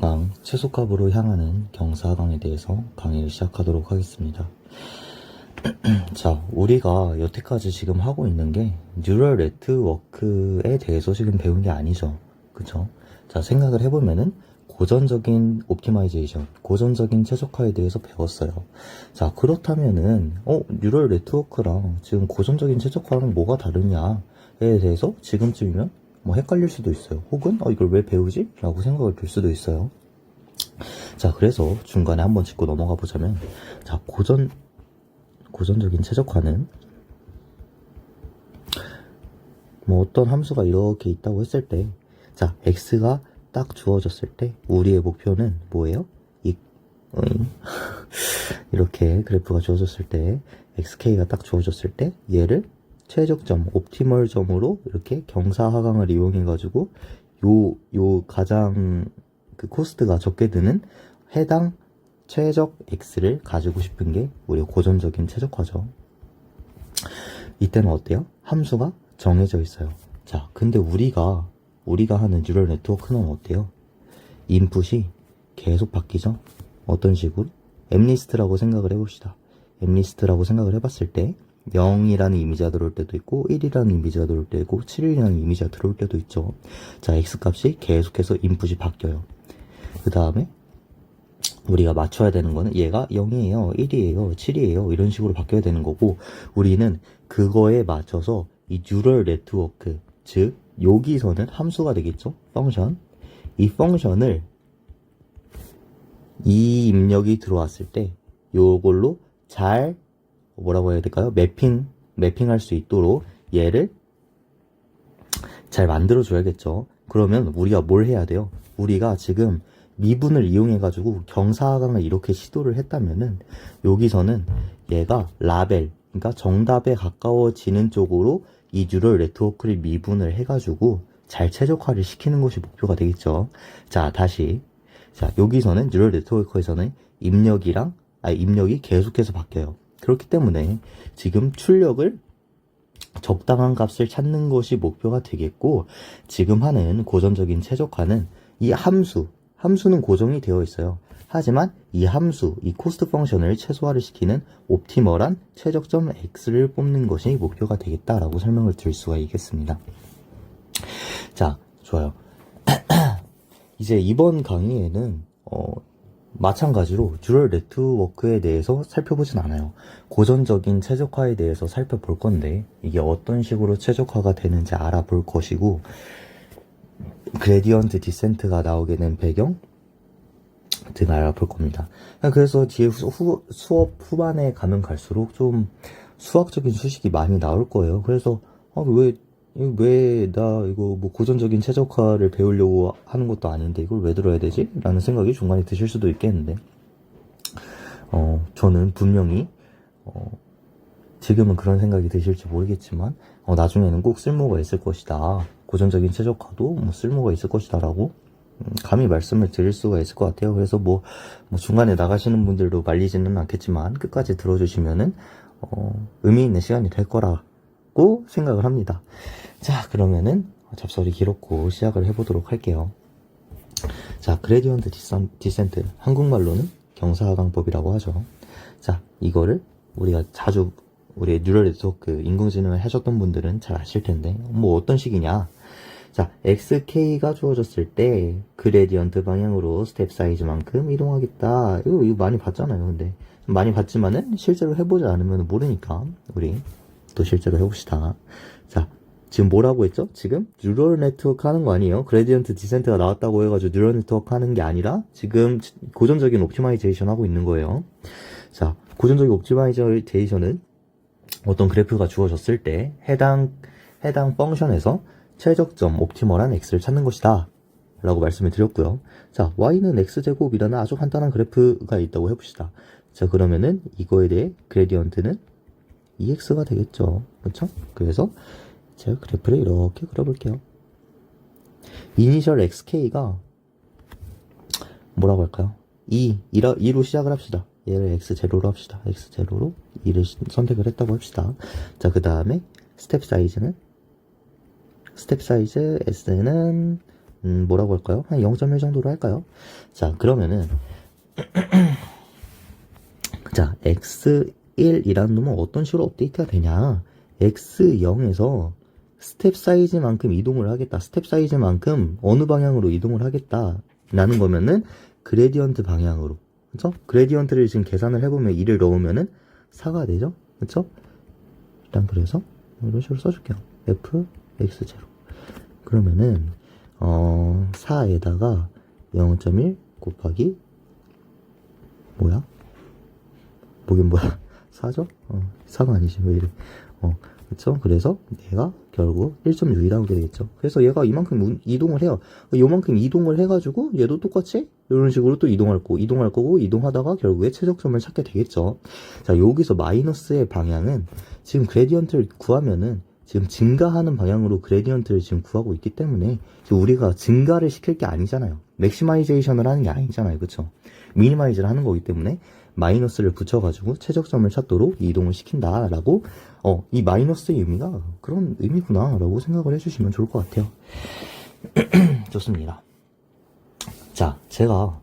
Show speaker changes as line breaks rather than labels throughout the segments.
강 최소값으로 향하는 경사강에 대해서 강의를 시작하도록 하겠습니다. 자, 우리가 여태까지 지금 하고 있는 게 뉴럴 네트워크에 대해서 지금 배운 게 아니죠. 그쵸? 자, 생각을 해보면은 고전적인 옵티마이제이션, 고전적인 최적화에 대해서 배웠어요. 자, 그렇다면은, 어, 뉴럴 네트워크랑 지금 고전적인 최적화랑 뭐가 다르냐에 대해서 지금쯤이면 뭐 헷갈릴 수도 있어요. 혹은, 어, 이걸 왜 배우지? 라고 생각을 들 수도 있어요. 자, 그래서 중간에 한번 짚고 넘어가 보자면, 자, 고전, 고전적인 최적화는 뭐 어떤 함수가 이렇게 있다고 했을 때, 자, x가 딱 주어졌을 때, 우리의 목표는 뭐예요? 이. 이렇게 그래프가 주어졌을 때, xk가 딱 주어졌을 때, 얘를 최적점, 옵티멀 점으로 이렇게 경사하강을 이용해가지고, 요, 요 가장 그 코스트가 적게 드는 해당 최적 x를 가지고 싶은 게 우리 고전적인 최적화죠. 이때는 어때요? 함수가 정해져 있어요. 자, 근데 우리가 우리가 하는 뉴럴 네트워크는 어때요? 인풋이 계속 바뀌죠. 어떤 식으로? 엠리스트라고 생각을 해봅시다. 엠리스트라고 생각을 해봤을 때 0이라는 이미지가 들어올 때도 있고 1이라는 이미지가 들어올 때도 있고 7이라는 이미지가 들어올 때도 있죠. 자, x값이 계속해서 인풋이 바뀌어요. 그 다음에 우리가 맞춰야 되는 거는 얘가 0이에요, 1이에요, 7이에요 이런 식으로 바뀌어야 되는 거고 우리는 그거에 맞춰서 이 뉴럴 네트워크 즉 여기서는 함수가 되겠죠 펑션 이 펑션을 이 입력이 들어왔을 때 요걸로 잘 뭐라고 해야 될까요 매핑 매핑할 수 있도록 얘를 잘 만들어 줘야겠죠 그러면 우리가 뭘 해야 돼요 우리가 지금 미분을 이용해 가지고 경사하강을 이렇게 시도를 했다면은 여기서는 얘가 라벨 그러니까 정답에 가까워지는 쪽으로 이 뉴럴 네트워크를 미분을 해 가지고 잘 최적화를 시키는 것이 목표가 되겠죠. 자, 다시. 자, 여기서는 뉴럴 네트워크에서는 입력이랑 아 입력이 계속해서 바뀌어요. 그렇기 때문에 지금 출력을 적당한 값을 찾는 것이 목표가 되겠고 지금 하는 고전적인 최적화는 이 함수 함수는 고정이 되어 있어요. 하지만 이 함수, 이 코스트 펑션을 최소화를 시키는 옵티멀한 최적점 x를 뽑는 것이 목표가 되겠다라고 설명을 드릴 수가 있겠습니다. 자, 좋아요. 이제 이번 강의에는 어, 마찬가지로 듀럴 네트워크에 대해서 살펴보진 않아요. 고전적인 최적화에 대해서 살펴볼 건데 이게 어떤 식으로 최적화가 되는지 알아볼 것이고 그레디언트 디센트가 나오게 된 배경 등을 알아볼 겁니다. 그래서 뒤에 후, 후- 수업 후반에 가면 갈수록 좀 수학적인 수식이 많이 나올 거예요. 그래서 아, 왜, 왜 나 이거 뭐 고전적인 최적화를 배우려고 하는 것도 아닌데 이걸 왜 들어야 되지? 라는 생각이 중간에 드실 수도 있겠는데 어, 저는 분명히 어, 지금은 그런 생각이 드실지 모르겠지만 어, 나중에는 꼭 쓸모가 있을 것이다. 고전적인 최적화도 뭐 쓸모가 있을 것이다 라고 음, 감히 말씀을 드릴 수가 있을 것 같아요. 그래서 뭐, 뭐 중간에 나가시는 분들도 말리지는 않겠지만 끝까지 들어주시면은 어, 의미 있는 시간이 될 거라고 생각을 합니다. 자 그러면은 잡설이 길었고 시작을 해보도록 할게요. 자 그레디언트 디선, 디센트. 한국말로는 경사하강법이라고 하죠. 자 이거를 우리가 자주 우리 뉴럴 네트워크 인공지능을 하셨던 분들은 잘 아실 텐데 뭐 어떤 식이냐? 자 xk가 주어졌을 때 그레디언트 방향으로 스텝 사이즈만큼 이동하겠다. 이거, 이거 많이 봤잖아요 근데. 많이 봤지만은 실제로 해보지 않으면 모르니까 우리 또 실제로 해봅시다. 자 지금 뭐라고 했죠? 지금 뉴럴 네트워크 하는 거 아니에요? 그레디언트 디센트가 나왔다고 해가지고 뉴럴 네트워크 하는 게 아니라 지금 고전적인 옵티마이제이션 하고 있는 거예요 자 고전적인 옵티마이제이션은 어떤 그래프가 주어졌을 때 해당 해당 펑션에서 최적점 옵티멀한 x를 찾는 것이다. 라고 말씀을 드렸고요. 자, y는 x제곱이라는 아주 간단한 그래프가 있다고 해봅시다. 자, 그러면은 이거에 대해 그레디언트는 2x가 되겠죠. 그렇죠? 그래서 제가 그래프를 이렇게 그려볼게요. 이니셜 xk가 뭐라고 할까요? 2, 2라, 2로 시작을 합시다. 얘를 x0로 합시다. x0로 2를 선택을 했다고 합시다. 자, 그 다음에 스텝 사이즈는 스텝 사이즈 S는 음, 뭐라고 할까요? 한 0.1 정도로 할까요? 자, 그러면은, 자, x1이라는 놈은 어떤 식으로 업데이트가 되냐? x0에서 스텝 사이즈만큼 이동을 하겠다. 스텝 사이즈만큼 어느 방향으로 이동을 하겠다. 라는 거면은 그레디언트 방향으로. 그쵸? 그레디언트를 지금 계산을 해보면 2를 넣으면은 4가 되죠? 그쵸? 일단 그래서 이런 식으로 써줄게요. f x0. 그러면은 어 4에다가 0.1 곱하기 뭐야? 뭐긴 뭐야? 4죠? 어, 4가 아니지 왜 이래? 어, 그쵸? 그래서 얘가 결국 1.6이 나오게 되겠죠. 그래서 얘가 이만큼 운- 이동을 해요. 요만큼 이동을 해가지고 얘도 똑같이 이런 식으로 또 이동할 거고 이동할 거고 이동하다가 결국에 최적점을 찾게 되겠죠. 자 여기서 마이너스의 방향은 지금 그레디언트를 구하면은 지금 증가하는 방향으로 그레디언트를 지금 구하고 있기 때문에 지금 우리가 증가를 시킬 게 아니잖아요. 맥시마이제이션을 하는 게 아니잖아요. 그쵸? 미니마이즈를 하는 거기 때문에 마이너스를 붙여가지고 최적점을 찾도록 이동을 시킨다라고 어, 이 마이너스의 의미가 그런 의미구나라고 생각을 해주시면 좋을 것 같아요. 좋습니다. 자, 제가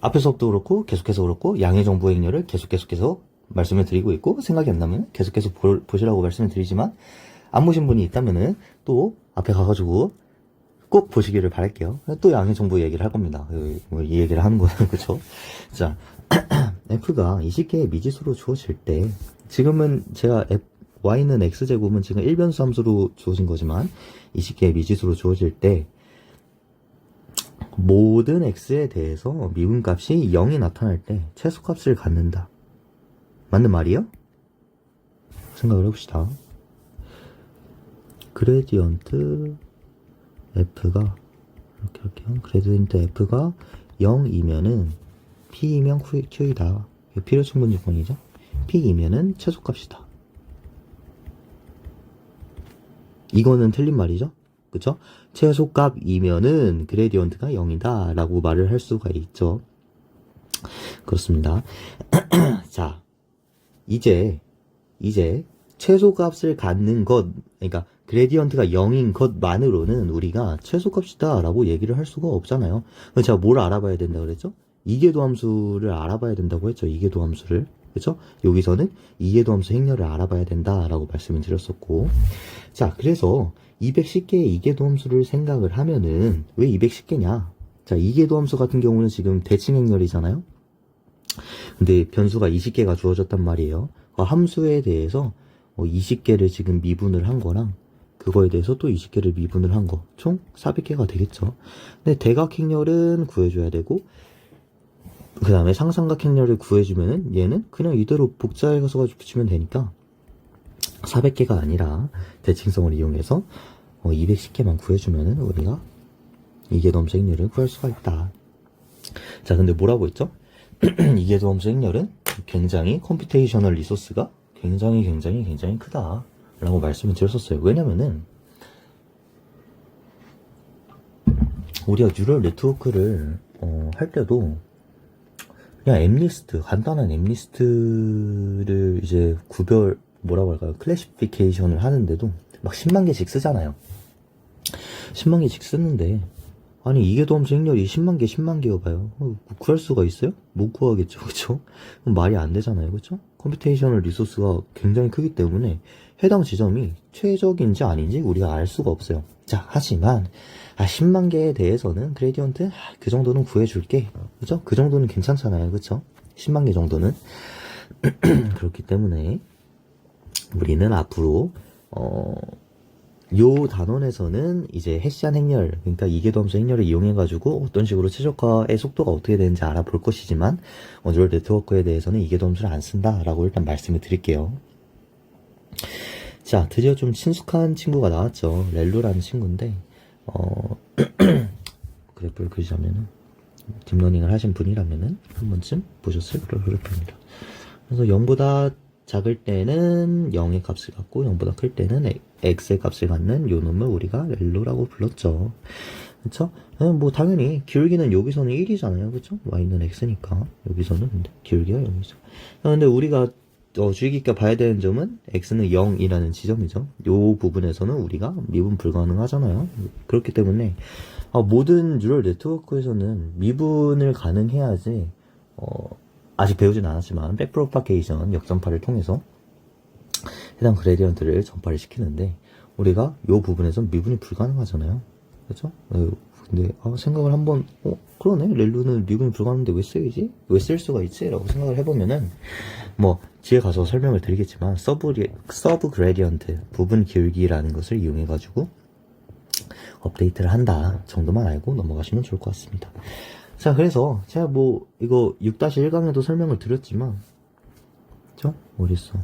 앞에서도 그렇고 계속해서 그렇고 양의 정보 행렬을 계속 계속해서 말씀을 드리고 있고 생각이 안 나면 계속 계속 볼- 보시라고 말씀을 드리지만 안 보신 분이 있다면은 또 앞에 가가지고 꼭 보시기를 바랄게요. 또 양의 정보 얘기를 할 겁니다. 그, 뭐이 얘기를 하는 거는 그쵸? 자, f가 20개의 미지수로 주어질 때 지금은 제가 f, y는 x제곱은 지금 1변수 함수로 주어진 거지만 20개의 미지수로 주어질 때 모든 x에 대해서 미분값이 0이 나타날 때 최소값을 갖는다. 맞는 말이요? 생각을 해봅시다. 그레디언트 f가 이렇게 할게요. 그레디언트 f가 0이면은 p이면 q이다. 필요 충분 조건이죠. p이면은 최소값이다. 이거는 틀린 말이죠. 그쵸? 최소값이면은 그레디언트가 0이다 라고 말을 할 수가 있죠. 그렇습니다. 자, 이제, 이제 최소값을 갖는 것, 그러니까 그레디언트가 0인 것만으로는 우리가 최소값이다 라고 얘기를 할 수가 없잖아요. 제가 뭘 알아봐야 된다 그랬죠? 이계도 함수를 알아봐야 된다고 했죠. 이계도 함수를. 그죠? 여기서는 이계도 함수 행렬을 알아봐야 된다라고 말씀을 드렸었고. 자, 그래서 210개의 이계도 함수를 생각을 하면은 왜 210개냐? 자, 이계도 함수 같은 경우는 지금 대칭 행렬이잖아요. 근데 변수가 20개가 주어졌단 말이에요. 그 함수에 대해서 20개를 지금 미분을 한 거랑 그거에 대해서 또 20개를 미분을 한 거. 총 400개가 되겠죠. 근데 대각 행렬은 구해줘야 되고 그 다음에 상삼각 행렬을 구해주면은 얘는 그냥 이대로 복사해서 가지고 붙이면 되니까 400개가 아니라 대칭성을 이용해서 210개만 구해주면은 우리가 이게 넘수 행렬을 구할 수가 있다. 자, 근데 뭐라고 했죠? 이게 넘수 행렬은 굉장히 컴퓨테이셔널 리소스가 굉장히 굉장히 굉장히 크다. 라고 말씀을 드렸었어요. 왜냐면은 우리가 뉴럴 네트워크를 어, 할 때도 그냥 엠리스트 간단한 엠리스트를 이제 구별 뭐라고 할까요? 클래시피케이션을 하는데도 막 10만 개씩 쓰잖아요. 10만 개씩 쓰는데 아니 이게 도함수 행렬이 10만 개 10만 개여봐요 어, 구할 수가 있어요? 못 구하겠죠 그쵸? 말이 안 되잖아요 그쵸? 컴퓨테이셔널 리소스가 굉장히 크기 때문에 해당 지점이 최적인지 아닌지 우리가 알 수가 없어요 자 하지만 아 10만 개에 대해서는 그레디언트 아, 그 정도는 구해줄게 그죠? 그 정도는 괜찮잖아요 그쵸? 10만 개 정도는 그렇기 때문에 우리는 앞으로 어, 요 단원에서는 이제 해시한 행렬, 그러니까 이계도함수 행렬을 이용해가지고 어떤 식으로 최적화의 속도가 어떻게 되는지 알아볼 것이지만, 어, 뉴럴 네트워크에 대해서는 이계도함수를 안 쓴다라고 일단 말씀을 드릴게요. 자, 드디어 좀 친숙한 친구가 나왔죠. 렐루라는 친구인데, 어, 그래프를 그리자면은, 딥러닝을 하신 분이라면은, 한 번쯤 보셨을 그래프입니다. 그래서 0보다 작을 때는 0의 값을 갖고 0보다 클 때는 x의 값을 갖는 요 놈을 우리가 렐로라고 불렀죠. 그쵸? 예, 뭐 당연히 기울기는 여기서는 1이잖아요. 그쵸? y는 x니까 여기서는 근데 기울기가 0이죠. 근데 우리가 어, 주의 깊게 봐야 되는 점은 x는 0이라는 지점이죠. 요 부분에서는 우리가 미분 불가능하잖아요. 그렇기 때문에 아, 모든 뉴럴 네트워크에서는 미분을 가능해야지, 어, 아직 배우진 않았지만, 백프로파게이션 역전파를 통해서 해당 그레디언트를 전파를 시키는데, 우리가 요 부분에선 미분이 불가능하잖아요. 그죠? 근데, 아, 생각을 한번, 어, 그러네? 렐루는 미분이 불가능한데 왜 쓰이지? 왜 쓸 수가 있지? 라고 생각을 해보면은, 뭐, 뒤에 가서 설명을 드리겠지만, 서브, 서브 그레디언트, 부분 기울기라는 것을 이용해 가지고, 업데이트를 한다 정도만 알고 넘어가시면 좋을 것 같습니다. 자, 그래서 제가 뭐 이거 6-1강에도 설명을 드렸지만 그죠? 어딨어?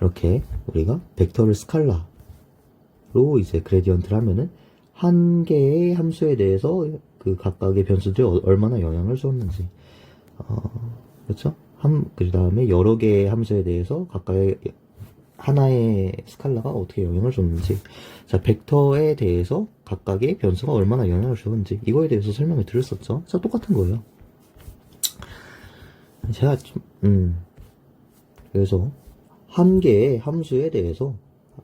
이렇게 우리가 벡터를 스칼라로 이제 그레디언트를 하면은 한 개의 함수에 대해서 그 각각의 변수들이 어- 얼마나 영향을 줬는지. 어, 그렇죠? 한, 그 다음에 여러 개의 함수에 대해서 각각의 하나의 스칼라가 어떻게 영향을 줬는지. 자 벡터에 대해서 각각의 변수가 얼마나 영향을 주는지. 이거에 대해서 설명을 드렸었죠. 자 똑같은 거예요. 제가 좀, 음 그래서 한 개의 함수에 대해서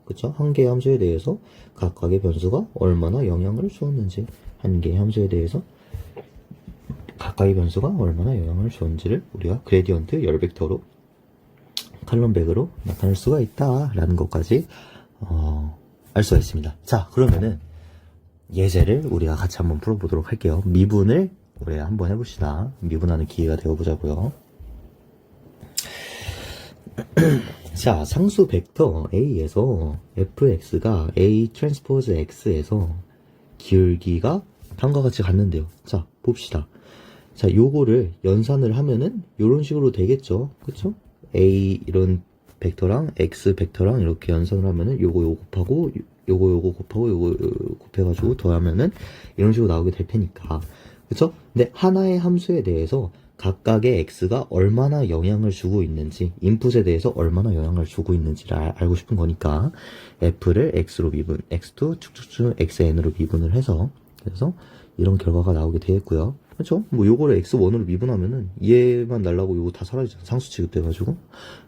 그쵸 한 개의 함수에 대해서 각각의 변수가 얼마나 영향을 주었는지 한 개의 함수에 대해서 각각의 변수가 얼마나 영향을 주었는지를 우리가 그레디언트 열 벡터로 칼럼백으로 나타낼 수가 있다라는 것까지 어, 알 수가 있습니다. 자 그러면은 예제를 우리가 같이 한번 풀어보도록 할게요. 미분을 우리 한번 해봅시다. 미분하는 기회가 되어보자고요. 자 상수 벡터 A에서 fx가 A 트랜스포즈 x에서 기울기가 다음과 같이 갔는데요. 자 봅시다. 자 요거를 연산을 하면은 요런 식으로 되겠죠. 그쵸? A 이런 벡터랑 X 벡터랑 이렇게 연산을 하면은 요거 요거 곱하고 요거 요거 곱하고 요거 요거 곱해가지고 더하면은 이런 식으로 나오게 될 테니까 그쵸? 근데 하나의 함수에 대해서 각각의 X가 얼마나 영향을 주고 있는지 인풋에 대해서 얼마나 영향을 주고 있는지를 알, 알고 싶은 거니까 F를 X로 미분 X2 축축축 XN으로 미분을 해서 그래서 이런 결과가 나오게 되겠고요 그렇죠? 뭐 요거를 x1으로 미분하면은 얘만 날라고 요거 다 사라지잖아. 상수 취급돼가지고.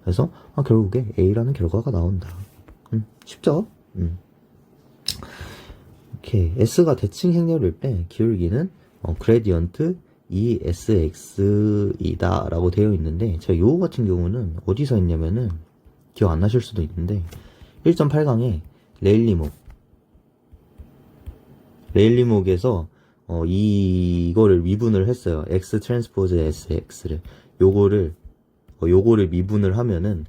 그래서 아, 결국에 a라는 결과가 나온다. 음, 쉽죠? 음. 오케이. s가 대칭 행렬일 때 기울기는 어, 그레디언트 ESX이다 라고 되어 있는데 제가 요거 같은 경우는 어디서 했냐면은 기억 안 나실 수도 있는데 1.8강에 레일리목 레일리목에서 어, 이, 이거를 미분을 했어요. X 트랜스포즈 SX를. 요거를, 어, 요거를 미분을 하면은,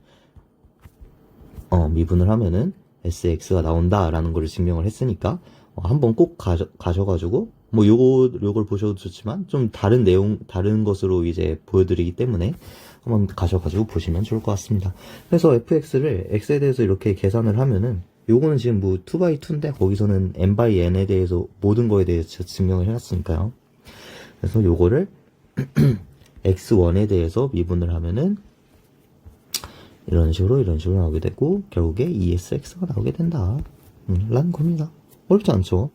어, 미분을 하면은 SX가 나온다라는 거를 증명을 했으니까, 어, 한번 꼭 가져, 가셔가지고, 뭐 요거, 요걸 보셔도 좋지만, 좀 다른 내용, 다른 것으로 이제 보여드리기 때문에, 한번 가셔가지고 보시면 좋을 것 같습니다. 그래서 fx를 x에 대해서 이렇게 계산을 하면은, 요거는 지금 뭐 2x2인데 거기서는 n by n에 대해서 모든 거에 대해서 증명을 해놨으니까요. 그래서 요거를 x1에 대해서 미분을 하면은 이런 식으로 이런 식으로 나오게 되고 결국에 ESX가 나오게 된다. 음, 라는 겁니다. 어렵지 않죠?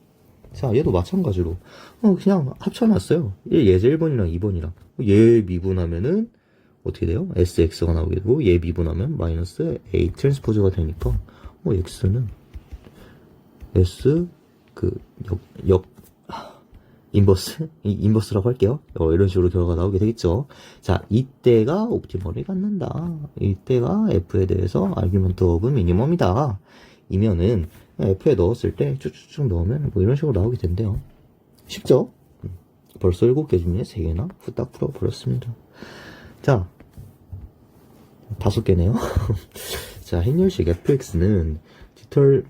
자, 얘도 마찬가지로 어, 그냥 합쳐놨어요. 얘 예제 1번이랑 2번이랑 얘 미분하면은 어떻게 돼요? SX가 나오게 되고 얘 미분하면 마이너스 A 트랜스포즈가 되니까 어, x는 s 그역 역 인버스 이 인버스라고 할게요. 어, 이런 식으로 결과가 나오게 되겠죠. 자, 이때가 옵티멀이 갖는다. 이때가 f에 대해서 아규먼트 오브 미니멈이다. 이면은 f에 넣었을 때 쭉쭉쭉 넣으면 뭐 이런 식으로 나오게 된대요. 쉽죠? 음, 벌써 7개 중에 3개나 후딱 풀어버렸습니다. 자, 다섯 개네요. 자, 행렬식 fx는 디털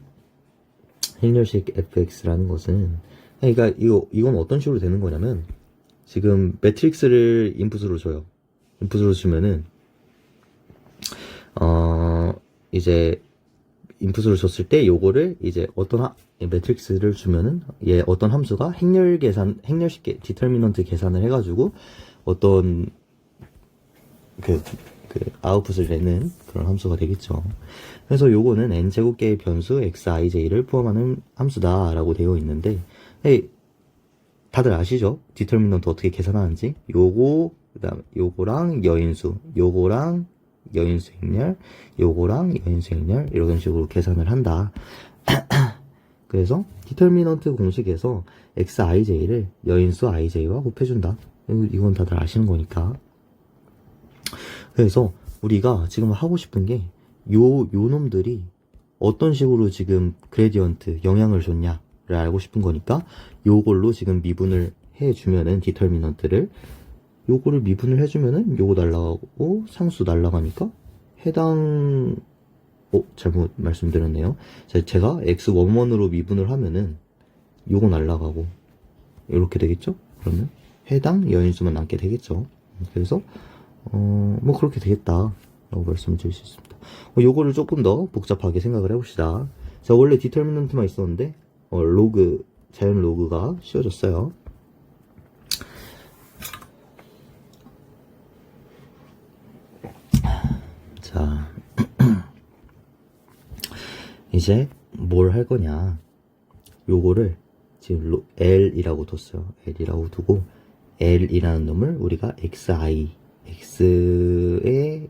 행렬식 fx라는 것은 그러니까 이거 이건 어떤 식으로 되는 거냐면 지금 매트릭스를 인풋으로 줘요. 인풋으로 주면은 어 이제 인풋으로 줬을 때 요거를 이제 어떤 하, 매트릭스를 주면은 얘 어떤 함수가 행렬 계산 행렬식 계- 디터미넌트 계산을 해가지고 어떤 그, 그 아웃풋을 내는 그런 함수가 되겠죠. 그래서 요거는 n제곱계의 변수 xij를 포함하는 함수다라고 되어 있는데 에이, 다들 아시죠? 디터미넌트 어떻게 계산하는지? 요거 그다음 요거랑 여인수, 요거랑 여인수 행렬, 요거랑 여인수 행렬 이런 식으로 계산을 한다. 그래서 디터미넌트 공식에서 xij를 여인수 ij와 곱해준다. 이건 다들 아시는 거니까. 그래서 우리가 지금 하고 싶은 게 요, 요 놈들이 어떤 식으로 지금 그레디언트 영향을 줬냐를 알고 싶은 거니까 요걸로 지금 미분을 해주면은 디터미넌트를 요거를 미분을 해주면은 요거 날라가고 상수 날라가니까 해당 어 잘못 말씀드렸네요. 자, 제가 x11으로 미분을 하면은 요거 날라가고 이렇게 되겠죠? 그러면 해당 여인수만 남게 되겠죠? 그래서 어 뭐 그렇게 되겠다 라고 말씀드릴 수 있습니다. 어, 요거를 조금 더 복잡하게 생각을 해봅시다. 자 원래 디터미넌트만 있었는데 어, 로그 자연 로그가 씌워졌어요 자, 이제 뭘 할 거냐. 요거를 지금 로- L이라고 뒀어요. L이라고 두고 L이라는 놈을 우리가 XI, X의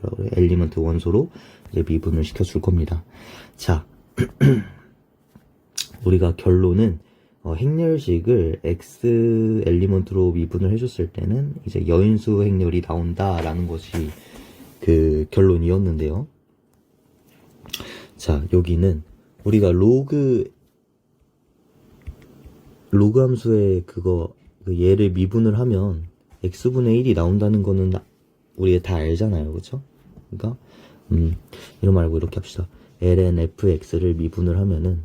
뭐라 그래? 엘리먼트 원소로 이제 미분을 시켜줄 겁니다. 자, 우리가 결론은 어, 행렬식을 x 엘리먼트로 미분을 해줬을 때는 이제 여인수 행렬이 나온다라는 것이 그 결론이었는데요. 자, 여기는 우리가 로그 로그 함수의 그거 그 얘를 미분을 하면 x분의 1이 나온다는 거는 우리가 다 알잖아요. 그쵸? 그러니까 음, 이런 말고 이렇게 합시다. ln fx를 미분을 하면은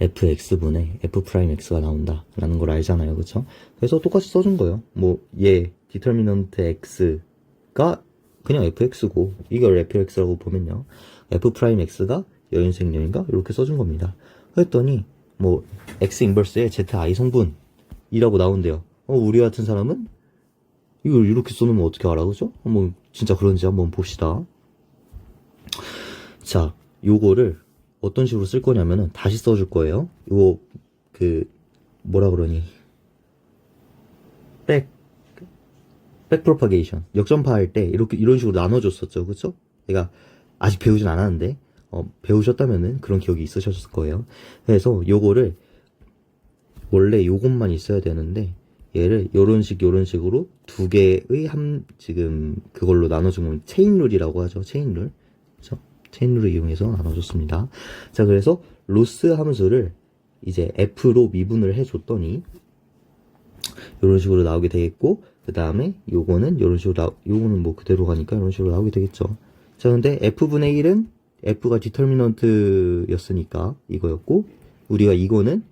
fx분의 f'x가 나온다 라는 걸 알잖아요. 그쵸? 그래서 똑같이 써준 거예요. 뭐, 얘, 디터미넌트 x가 그냥 fx고, 이걸 fx라고 보면요. F'x가 여인생년인가? 이렇게 써준 겁니다. 그랬더니, 뭐, x 인버스의 zi 성분이라고 나온대요. 어, 우리 같은 사람은 이걸 이렇게 써놓으면 어떻게 알아, 그죠? 한번, 진짜 그런지 한번 봅시다. 자, 요거를 어떤 식으로 쓸 거냐면은 다시 써줄 거예요. 요거 그 뭐라 그러니 백, 백 프로파게이션 역전파 할 때 이렇게 이런 식으로 나눠줬었죠, 그쵸? 내가 아직 배우진 않았는데 어, 배우셨다면은 그런 기억이 있으셨을 거예요. 그래서 요거를 원래 요것만 있어야 되는데 얘를 요런 식 요런 식으로 두 개의 함 지금 그걸로 나눠준 건 체인 룰이라고 하죠. 체인 룰. 그쵸? 체인 룰을 이용해서 나눠줬습니다. 자, 그래서 로스 함수를 이제 f로 미분을 해줬더니 이런 식으로 나오게 되겠고 그 다음에 요거는 이런 식으로 나 요거는 뭐 그대로 가니까 이런 식으로 나오게 되겠죠. 자, 근데 f분의 1은 f가 디터미넌트였으니까 이거였고 우리가 이거는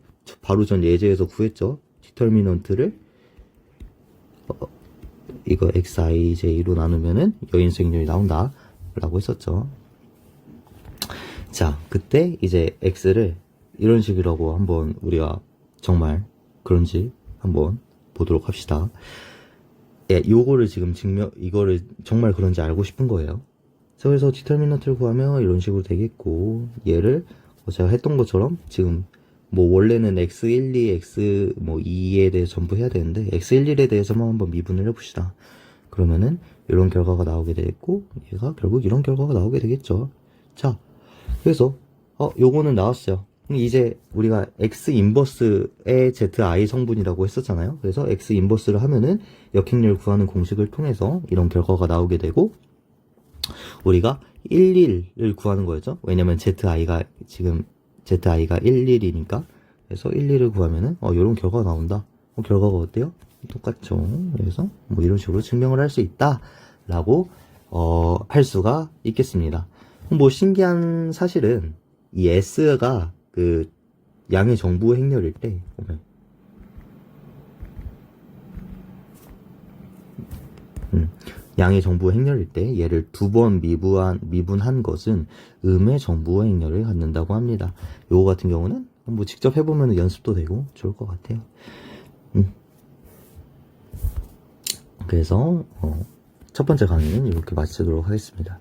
바로 전 예제에서 구했죠. 디터미넌트를 어, 이거 xij로 나누면은 여인수행률이 나온다 라고 했었죠. 자, 그때 이제 x를 이런 식이라고 한번 우리가 정말 그런지 한번 보도록 합시다. 예, 요거를 지금 증명, 이거를 정말 그런지 알고 싶은 거예요. 자, 그래서 디터미넌트를 구하면 이런 식으로 되겠고, 얘를 어, 제가 했던 것처럼 지금 뭐 원래는 x1, 2, x 뭐 2에 대해 전부 해야 되는데 x1, 1에 대해서만 한번 미분을 해봅시다. 그러면은 이런 결과가 나오게 되겠고, 얘가 결국 이런 결과가 나오게 되겠죠. 자, 그래서 어 요거는 나왔어요. 이제 우리가 x 인버스의 zi 성분이라고 했었잖아요. 그래서 x 인버스를 하면은 역행률 구하는 공식을 통해서 이런 결과가 나오게 되고 우리가 11을 구하는 거였죠. 왜냐면 zi가 지금 zi가 11이니까 그래서 11을 구하면은 어 이런 결과가 나온다. 어, 결과가 어때요? 똑같죠. 그래서 뭐 이런 식으로 증명을 할 수 있다라고 어, 할 수가 있겠습니다. 뭐 신기한 사실은 이 S가 그 양의 정부 행렬일 때 보면 음, 양의 정부 행렬일 때 얘를 두 번 미분한 미분한 것은 음의 정부 행렬을 갖는다고 합니다. 요거 같은 경우는 뭐 직접 해보면 연습도 되고 좋을 것 같아요. 음. 그래서 어, 첫 번째 강의는 이렇게 마치도록 하겠습니다.